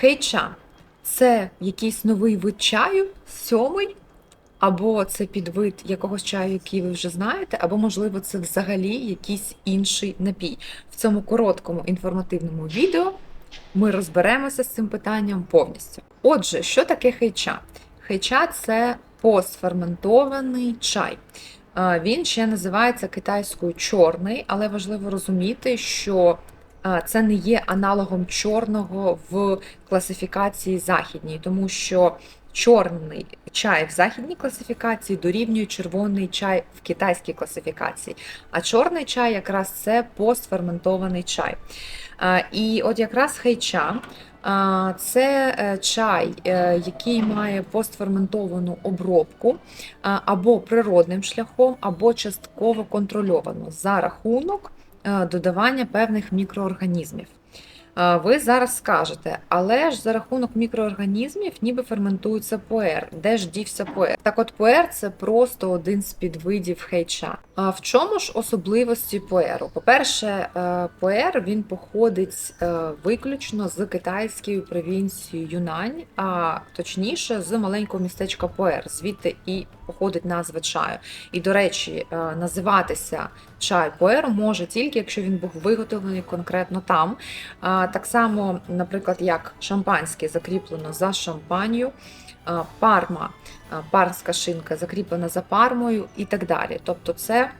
Хейча це якийсь новий вид чаю, сьомий, або це підвид якогось чаю, який ви вже знаєте, або, можливо, це взагалі якийсь інший напій. В цьому короткому інформативному відео ми розберемося з цим питанням повністю. Отже, що таке хейча? Хейча це постферментований чай. Він ще називається китайською чорний, але важливо розуміти, що це не є аналогом чорного в класифікації західній, тому що чорний чай в західній класифікації дорівнює червоний чай в китайській класифікації. А чорний чай якраз це постферментований чай. І от якраз хейча це е, чай, е, який має постферментовану обробку або природним шляхом, або частково контрольовано за рахунок додавання певних мікроорганізмів. Ви зараз скажете, але ж за рахунок мікроорганізмів ніби ферментується пуер. Де ж дівся пуер? Так от пуер це просто один з підвидів хейча. А в чому ж особливості пуеру? По-перше, е, пуер він походить е, виключно з китайської провінції Юнань, а точніше з маленького містечка Пуер, звідти і походить назва чаю. І, до речі, е, називатися чай пуер може тільки, якщо він був виготовлений конкретно там. Так само, наприклад, як шампанське закріплено за шампанію, парма, а, парська шинка закріплена за пармою і так далі. Тобто, це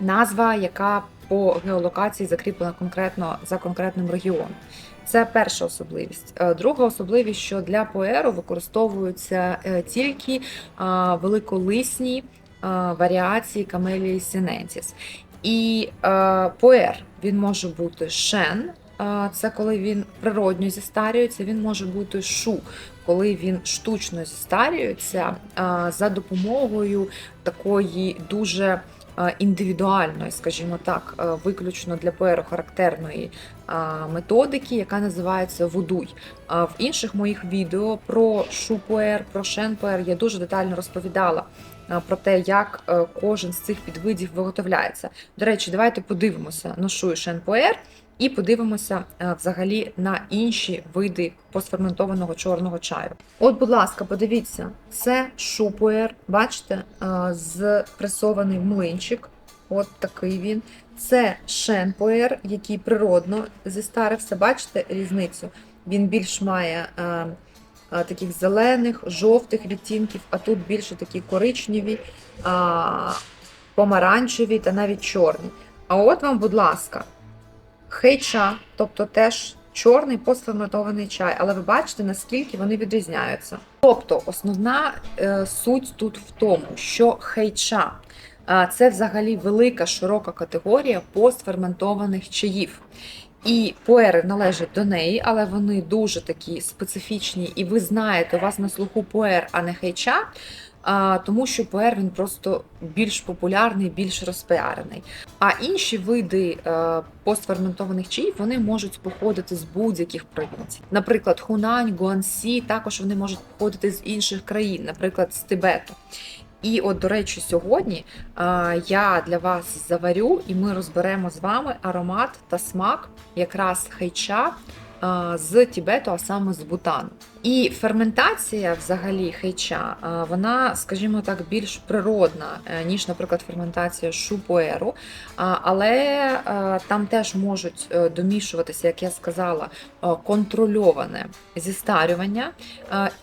назва, яка по геолокації закріплена конкретно за конкретним регіоном. Це перша особливість. Е, Друга особливість, що для поеру використовуються е, тільки великолисні варіації камелії синенсіс. І е, поер він може бути шен, це коли він природньо зістарюється, він може бути шу, коли він штучно зістарюється за допомогою такої дуже індивідуальної, скажімо так, е, виключно для пр характерної е, методики, яка називається вудуй. В інших моїх відео про шу-пуер, про шен-пуер я дуже детально розповідала е, про те, як е, кожен з цих підвидів виготовляється. До речі, давайте подивимося на шу і шен-пуер і подивимося е, взагалі на інші види постферментованого чорного чаю. От, будь ласка, подивіться, це шу-пуер, бачите, е, з пресований млинчик. От такий він. Це шен-пуер, який природно зістарився. Бачите різницю? Він більш має е, е, таких зелених, жовтих відтінків, а тут більше такі коричневі, а, помаранчеві та навіть чорні. А от вам, будь ласка, хейча, тобто теж чорний постферментований чай, але ви бачите, наскільки вони відрізняються. Тобто, основна е, суть тут в тому, що хейча а, це взагалі велика широка категорія постферментованих чаїв. І поери належать до неї, але вони дуже такі специфічні, і ви знаєте, у вас на слуху поер, а не хейча, а, тому що поер він просто більш популярний, більш розпіарений. А інші види е, постферментованих чаїв вони можуть походити з будь-яких провінцій. Наприклад, Хунань, Гуансі, також вони можуть походити з інших країн, наприклад, з Тибету. І от, до речі, сьогодні а, я для вас заварю, і ми розберемо з вами аромат та смак якраз хейча а, з Тібету, а саме з Бутану. І ферментація взагалі хейча, вона, скажімо так, більш природна, е, ніж, наприклад, ферментація шупуеру. Але е, там теж можуть е, домішуватися, як я сказала, контрольоване зістарювання.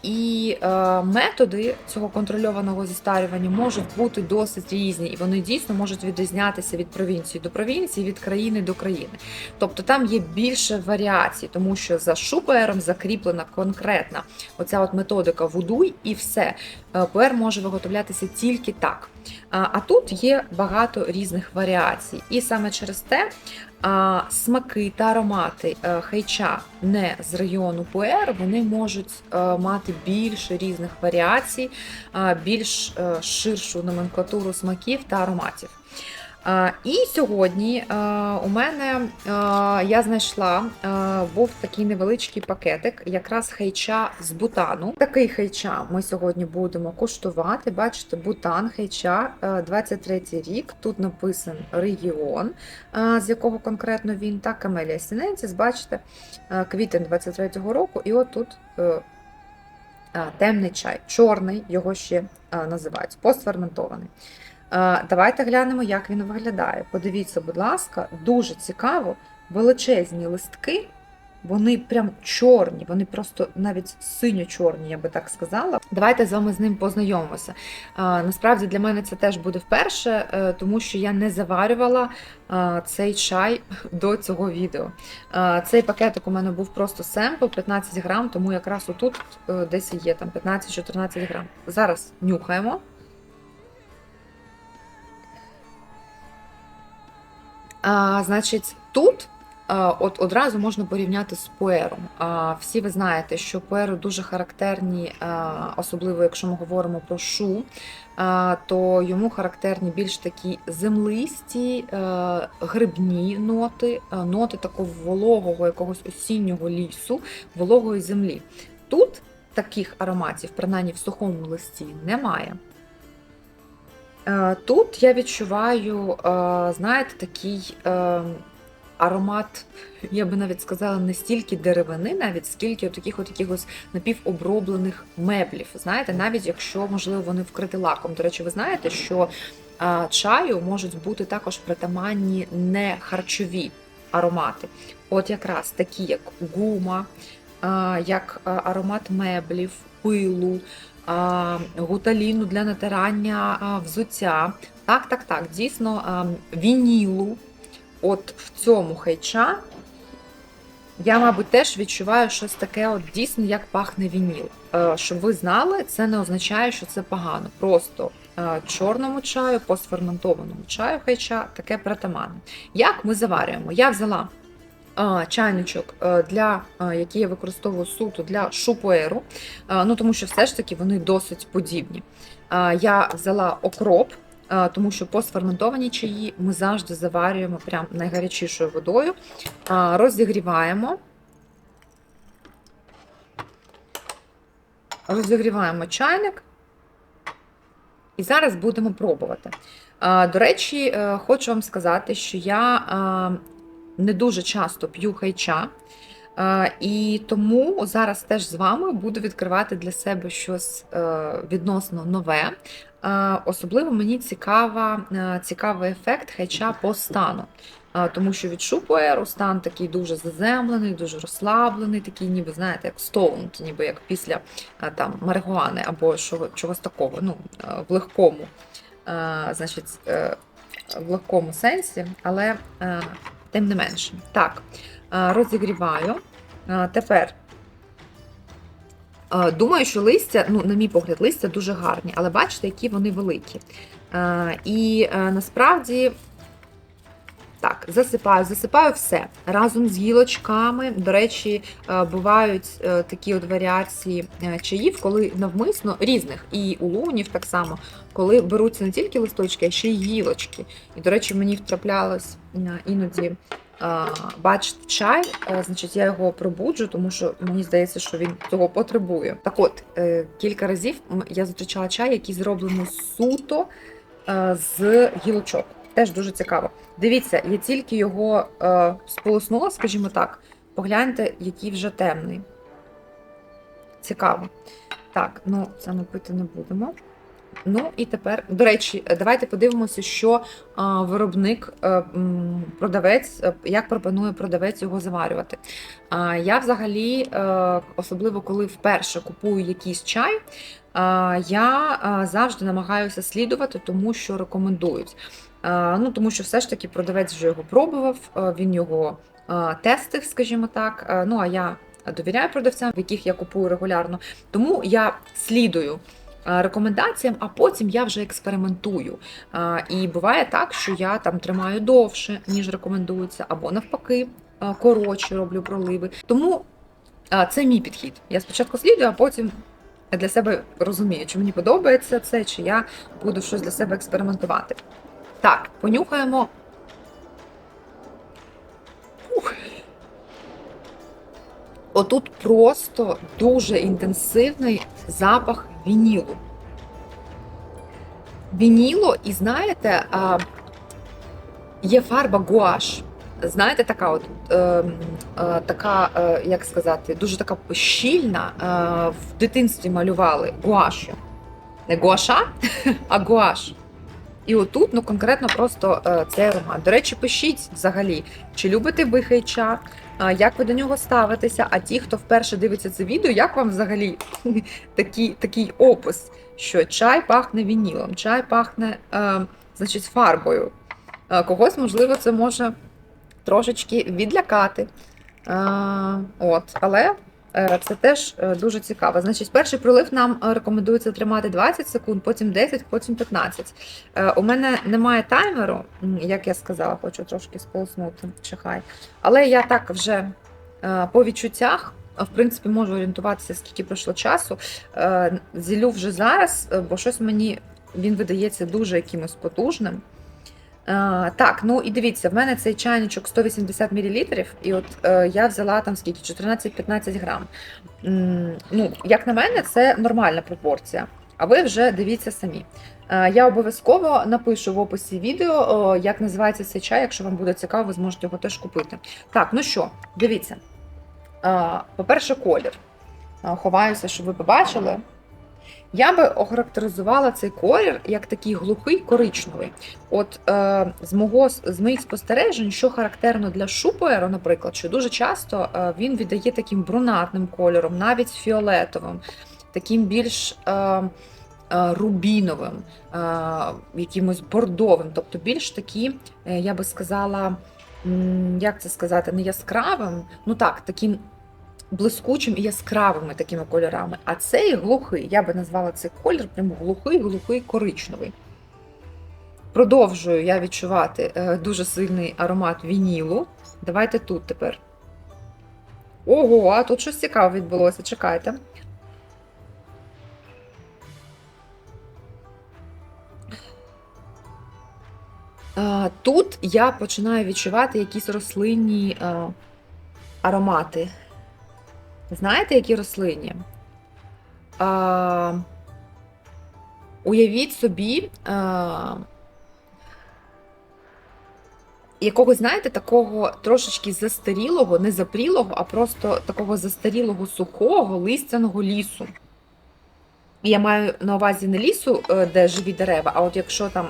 І методи цього контрольованого зістарювання можуть бути досить різні, і вони дійсно можуть відрізнятися від провінції до провінції, від країни до країни. Тобто там є більше варіацій, тому що за шупером закріплена конкретна оця от методика вудуй, і все. Е, Пуер може виготовлятися тільки так. А тут є багато різних варіацій, і саме через те смаки та аромати е, хейча не з району пуер, вони можуть е, мати більше різних варіацій, більш ширшу номенклатуру смаків та ароматів. А, І сьогодні у мене я знайшла був такий невеличкий пакетик, якраз хайча з бутану. Такий хайча ми сьогодні будемо куштувати. Бачите, бутан хайча, а, 23 рік. Тут написан регіон, з якого конкретно він, та Камелія Сіненсіс, бачите, квітень 23-го року, і от тут. е, Темний чай, чорний, його ще називають, постферментований. А, Давайте глянемо, як він виглядає. Подивіться, будь ласка, дуже цікаво, величезні листки, вони прям чорні, вони просто навіть синьо-чорні, я би так сказала. Давайте з вами з ним познайомимося. Насправді для мене це теж буде вперше, е, тому що я не заварювала цей чай до цього відео. Цей пакетик у мене був просто семпл 15 грам, тому якраз отут е, десь є там 15-14 грам. Зараз нюхаємо. А, Значить, тут от одразу можна порівняти з пуером. А, Всі ви знаєте, що пуери дуже характерні, особливо якщо ми говоримо про шу, то йому характерні більш такі землисті, е, грибні ноти, е, ноти такого вологого, якогось осіннього лісу, вологої землі. Тут таких ароматів, принаймні в сухому листі, немає. Е, Тут я відчуваю, е, знаєте, такий е, аромат, я би навіть сказала, не стільки деревини, навіть скільки от таких от якихось напівоброблених меблів. Знаєте, навіть якщо, можливо, вони вкриті лаком. До речі, ви знаєте, що чаю можуть бути також притаманні не харчові аромати. От якраз такі, як гума, як аромат меблів, пилу гуталіну для натирання взуття. Так, так, так, дійсно, вінілу. От в цьому хайча я, мабуть, теж відчуваю щось таке, от дійсно, як пахне вініл. Е, Щоб ви знали, це не означає, що це погано. Просто е, чорному чаю, постферментованому чаю хайча таке притаманне. Як ми заварюємо? Я взяла чайничок, е, для, е, який я використовую суто для шупуеру, е, ну тому що все ж таки вони досить подібні. Я взяла окроп, е, тому що постферментовані чаї ми завжди заварюємо прям найгарячішою водою, розігріваємо. Розігріваємо чайник. І зараз будемо пробувати. До речі, е, хочу вам сказати, що я не дуже часто п'ю хайча. Е, І тому зараз теж з вами буду відкривати для себе щось е, відносно нове. Е, Особливо мені цікава, цікавий ефект хайча по стану. Тому що від шупуеру стан такий дуже заземлений, дуже розслаблений, такий, ніби, знаєте, як стоунт, ніби як після там, марихуани або чого- чогось такого, ну, в легкому, значить, в легкому сенсі, але тим не менше. Так, е, розігріваю. Е, Тепер е, думаю, що листя, ну, на мій погляд, листя дуже гарні, але бачите, які вони великі. І насправді. Так, засипаю, засипаю все разом з гілочками. До речі, е, бувають е, такі от варіації е, чаїв, коли навмисно різних, і у лунів так само, коли беруться не тільки листочки, а ще й гілочки. І, до речі, мені втраплялось іноді бачити чай, значить, я його пробуджу, тому що мені здається, що він цього потребує. Так от, кілька разів я зустрічала чай, який зроблений суто з гілочок. Теж дуже цікаво. Дивіться, я тільки його е, сполоснула, скажімо так. Погляньте, який вже темний. Цікаво. Так, ну це ми пити не будемо. Ну і тепер, до речі, давайте подивимося, що а, виробник, е, продавець, е, як пропонує продавець його заварювати. Я взагалі, е, особливо коли вперше купую якийсь чай, я завжди намагаюся слідувати тому, що рекомендують. А, Ну, тому що все ж таки продавець вже його пробував, е, він його е, тестив, скажімо так. Е, Ну а я довіряю продавцям, в яких я купую регулярно. Тому я слідую е, рекомендаціям, а потім я вже експериментую. Е, І буває так, що я там тримаю довше, ніж рекомендується, або навпаки, е, коротше роблю проливи. Тому е, це мій підхід. Я спочатку слідую, а потім. Для себе розумію, чи мені подобається це, чи я буду щось для себе експериментувати. Так, понюхаємо. Ух. Отут просто дуже інтенсивний запах вінілу. Вініло, і знаєте, є фарба гуаш. Знаєте, така от е, е, така, е, як сказати, дуже така щільна. Е, в дитинстві малювали гуашю. Не гуаша, а гуаш. І отут, ну конкретно просто е, цей аромат. До речі, пишіть взагалі, чи любите ви хейча, е, як ви до нього ставитеся, а ті, хто вперше дивиться це відео, як вам взагалі такий, опис, що чай пахне вінілом, чай пахне е, значить, фарбою. Когось, можливо, це може трошечки відлякати. Е, от, але це теж е, дуже цікаво. Значить, перший прилив нам е, рекомендується тримати 20 секунд, потім 10, потім 15. Е, У мене немає таймеру, як я сказала, хочу трошки сполоснути чихай. Але я так вже е, по відчуттях. е, В принципі, можу орієнтуватися, скільки пройшло часу. Е, Зілю вже зараз, е, бо щось мені він видається дуже якимось потужним. Е, так, ну і дивіться, в мене цей чайничок 180 мл, і от е, я взяла там скільки 14-15 грам. Ну, як на мене, це нормальна пропорція. А ви вже дивіться самі. Е, я обов'язково напишу в описі відео, е, як називається цей чай. Якщо вам буде цікаво, ви зможете його теж купити. Так, ну що, дивіться. По-перше, колір. Ховаюся, щоб ви побачили. Я би охарактеризувала цей колір як такий глухий коричневий. От е, з мого з моїх спостережень, що характерно для шупуеру, наприклад, що дуже часто е, він віддає таким брунатним кольором, навіть фіолетовим, таким більш е, е, рубіновим, е, якимось бордовим, тобто більш такі, е, я би сказала, як це сказати, не яскравим, ну так, таким блискучим і яскравими такими кольорами. А цей глухий, я би назвала цей колір прям глухий, глухий коричневий. Продовжую я відчувати е, дуже сильний аромат вінілу. Давайте тут тепер. Ого, а тут щось цікаве відбулося. Чекайте. Тут я починаю відчувати якісь рослинні а, аромати. Знаєте, які рослинні? А, уявіть собі а, якогось, знаєте, такого трошечки застарілого, не запрілого, а просто такого застарілого сухого листяного лісу. Я маю на увазі не лісу, е, де живі дерева, а от якщо там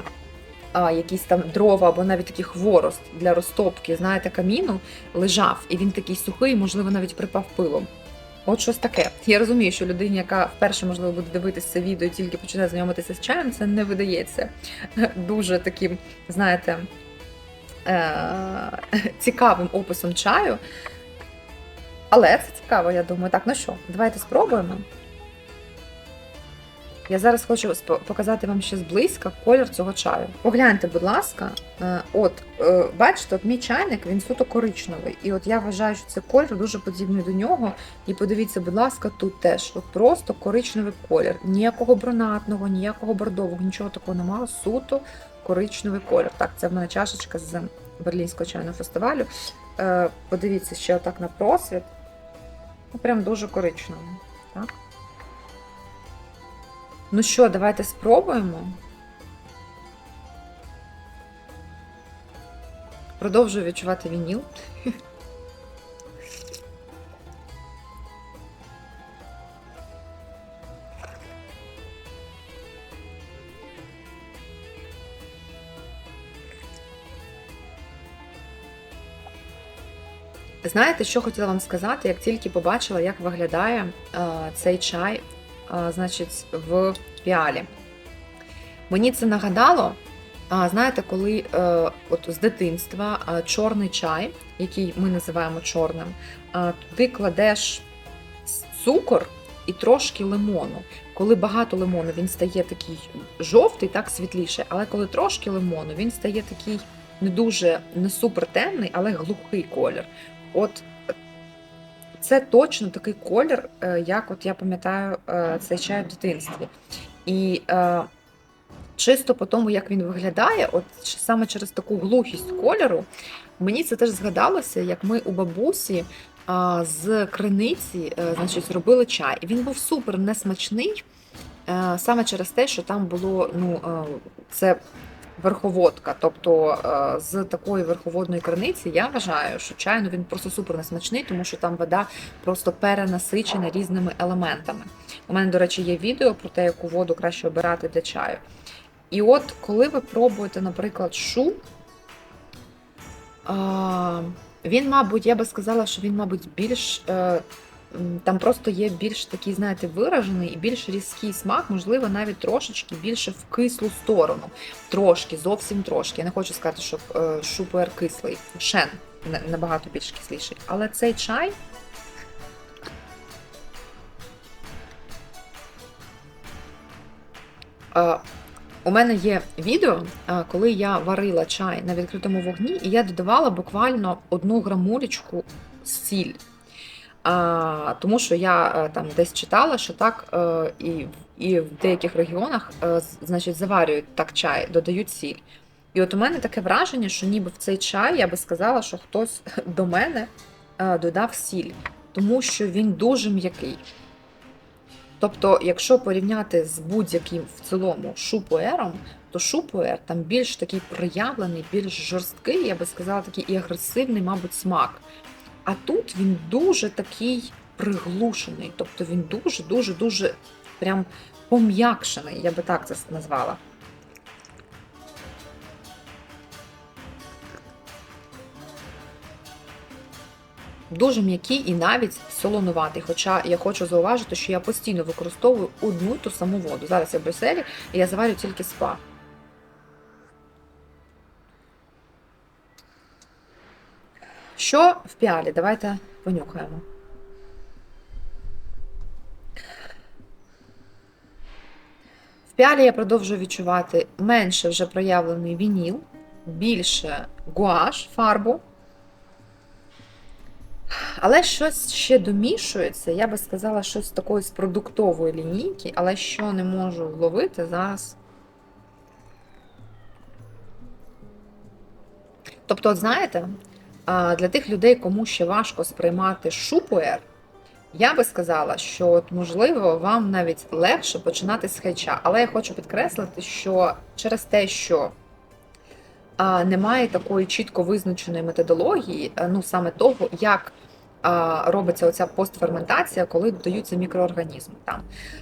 а, якісь там дрова або навіть такий хворост для розтопки, знаєте, каміну лежав, і він такий сухий, можливо, навіть припав пилом. От щось таке. Я розумію, що людині, яка вперше, можливо, буде дивитися це відео і тільки почне знайомитися з чаєм, це не видається дуже таким, знаєте, е- цікавим описом чаю. Але це цікаво, я думаю. Так, ну що, давайте спробуємо. Я зараз хочу показати вам ще зблизька колір цього чаю. Погляньте, будь ласка, е, от е, бачите, от мій чайник він суто коричневий. І от я вважаю, що це колір дуже подібний до нього. І подивіться, будь ласка, тут теж от просто коричневий колір. Ніякого бронатного, ніякого бордового, нічого такого немає. Суто коричневий колір. Так, це в мене чашечка з Берлінського чайного фестивалю. Е, Подивіться ще отак на просвіт. Ну, прям дуже коричневий. Так. Ну що, давайте спробуємо. Продовжую відчувати вініл. Знаєте, що хотіла вам сказати, як тільки побачила, як виглядає е, цей чай, значить, в піалі. Мені це нагадало, знаєте, коли е, от з дитинства чорний чай, який ми називаємо чорним, туди кладеш цукор і трошки лимону. Коли багато лимону, він стає такий жовтий, так світліший, але коли трошки лимону, він стає такий не дуже не супер темний, але глухий колір. От це точно такий колір, е, як от я пам'ятаю е, цей чай в дитинстві. І е, чисто по тому, як він виглядає, от саме через таку глухість кольору, мені це теж згадалося, як ми у бабусі з криниці значить, робили чай. Він був супер несмачний, саме через те, що там було ну, це верховодка. Тобто е, з такої верховодної криниці я вважаю, що чай ну, він просто супер несмачний, тому що там вода просто перенасичена різними елементами. У мене, до речі, є відео про те, яку воду краще обирати для чаю. І от коли ви пробуєте, наприклад, шу, він, мабуть, я би сказала, що він, мабуть, більш. Е, Там просто є більш такий, знаєте, виражений і більш різкий смак, можливо, навіть трошечки більше в кислу сторону. Трошки, зовсім трошки. Я не хочу сказати, що е, шупер кислий. Шен набагато більш кисліший. Але цей чай. Е, у мене є відео, е, коли я варила чай на відкритому вогні, і я додавала буквально одну грамулечку сіль. Тому що я е, там десь читала, що так е, і, і в деяких регіонах е, значить, заварюють так чай, додають сіль. І от у мене таке враження, що ніби в цей чай я би сказала, що хтось до мене додав сіль, тому що він дуже м'який. Тобто, якщо порівняти з будь-яким в цілому шупуером, то шупуер там більш такий проявлений, більш жорсткий, я би сказала, такий і агресивний, мабуть, смак. А тут він дуже такий приглушений, тобто він дуже, дуже, дуже прям пом'якшений, я би так це назвала. Дуже м'який і навіть солонуватий. Хоча я хочу зауважити, що я постійно використовую одну ту саму воду. Зараз я в Брюсселі і я заварю тільки спа. Що в піалі? Давайте понюхаємо. В піалі я продовжую відчувати менше вже проявлений вініл, більше гуаш, фарбу. Але щось ще домішується, я би сказала, щось такої з продуктової лінійки, але що не можу вловити зараз. Тобто, от знаєте, для тих людей, кому ще важко сприймати шупуер, я би сказала, що от, можливо вам навіть легше починати з хейча. Але я хочу підкреслити, що через те, що а, немає такої чітко визначеної методології, ну саме того, як а, робиться оця постферментація, коли додаються мікроорганізми. Там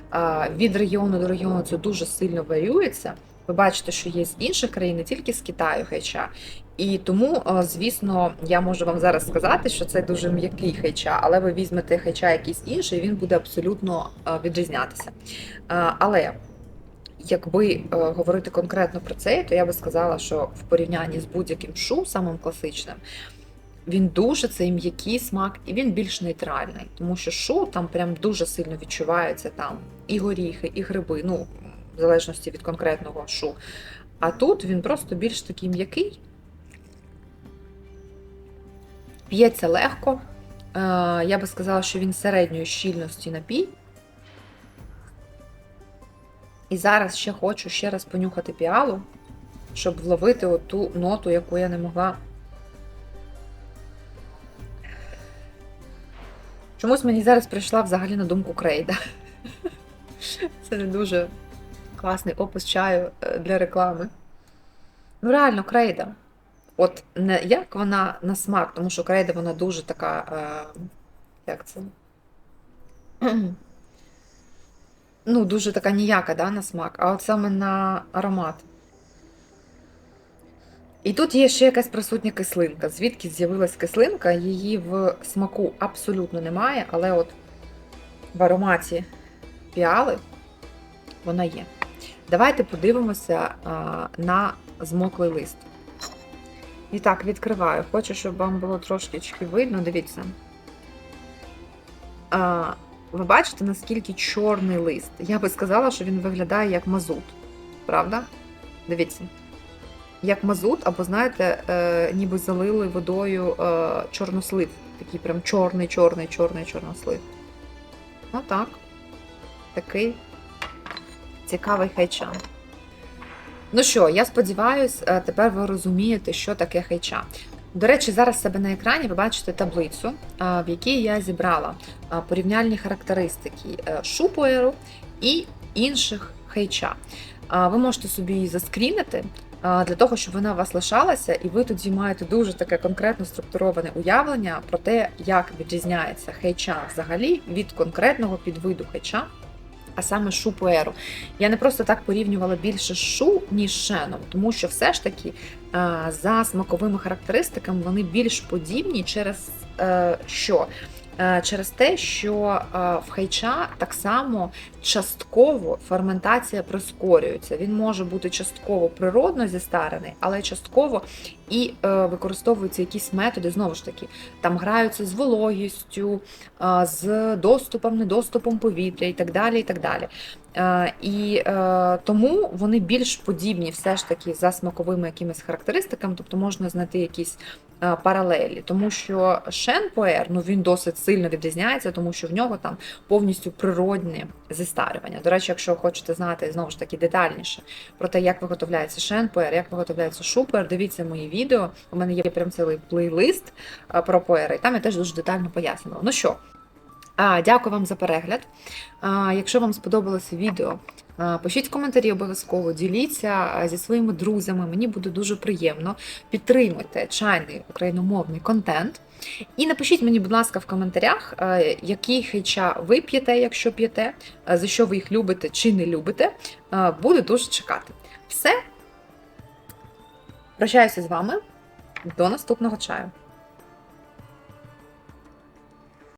а, від регіону до регіону це дуже сильно варіюється. Ви бачите, що є з інших країн, не тільки з Китаю хейча. І тому, звісно, я можу вам зараз сказати, що це дуже м'який хейча, але ви візьмете хейча якийсь інший, він буде абсолютно відрізнятися. Але якби е, говорити конкретно про це, то я би сказала, що в порівнянні з будь-яким шу, самим класичним, він дуже цей м'який смак, і він більш нейтральний, тому що шу там прям дуже сильно відчуваються там і горіхи, і гриби, ну, в залежності від конкретного шу. А тут він просто більш такий м'який, п'ється легко. Е, Я би сказала, що він середньої щільності напій. І зараз ще хочу ще раз понюхати піалу, щоб вловити оту ноту, яку я не могла. Чомусь мені зараз прийшла взагалі на думку крейда. Це не дуже класний опис чаю е, для реклами. Ну, реально, крейда. От не як вона на смак, тому що крейда вона дуже така. Е, як це? ну, дуже така ніяка да, на смак, а от саме на аромат. І тут є ще якась присутня кислинка. Звідки з'явилась кислинка, її в смаку абсолютно немає, але от в ароматі піали вона є. Давайте подивимося а, на змоклий лист. І так, відкриваю. Хочу, щоб вам було трошечки видно. Дивіться. А, ви бачите, наскільки чорний лист. Я би сказала, що він виглядає як мазут. Правда? Дивіться. Як мазут, або, знаєте, е, ніби залили водою е, чорнослив. Такий прям чорний, чорний, чорний чорнослив. Отак. Такий цікавий хайчан. Ну що, я сподіваюся, тепер ви розумієте, що таке хейча. До речі, зараз себе на екрані ви бачите таблицю, в якій я зібрала порівняльні характеристики е, шупуеру і інших хейча. Ви можете собі її заскрінити для того, щоб вона у вас лишалася, і ви тоді маєте дуже таке конкретно структуроване уявлення про те, як відрізняється хейча взагалі від конкретного підвиду хейча, а саме шупуеру. Я не просто так порівнювала більше шу, ніж шеном, тому що все ж таки е, за смаковими характеристиками вони більш подібні через е, що? Е, Через те, що в хайча так само частково ферментація прискорюється. Він може бути частково природно зістарений, але частково і е, використовуються якісь методи, знову ж таки, там граються з вологістю, е, з доступом, недоступом повітря і так далі. І так далі. Е, І е, тому вони більш подібні все ж таки за смаковими якимись характеристиками, тобто можна знайти якісь е, паралелі. Тому що Шен Пуер, ну він досить сильно відрізняється, тому що в нього там повністю природне зістарювання. До речі, якщо хочете знати знову ж таки детальніше про те, як виготовляється Шен Пуер, як виготовляється шупер, дивіться мої відео. У мене є прям цілий плейлист е, про пуери, і там я теж дуже детально пояснювала. Ну що? Дякую вам за перегляд. Якщо вам сподобалося відео, пишіть коментарі обов'язково, діліться зі своїми друзями. Мені буде дуже приємно. Підтримуйте чайний україномовний контент. І напишіть мені, будь ласка, в коментарях, які хейча ви п'єте, якщо п'єте, за що ви їх любите чи не любите. Буду дуже чекати. Все. Прощаюся з вами. До наступного чаю.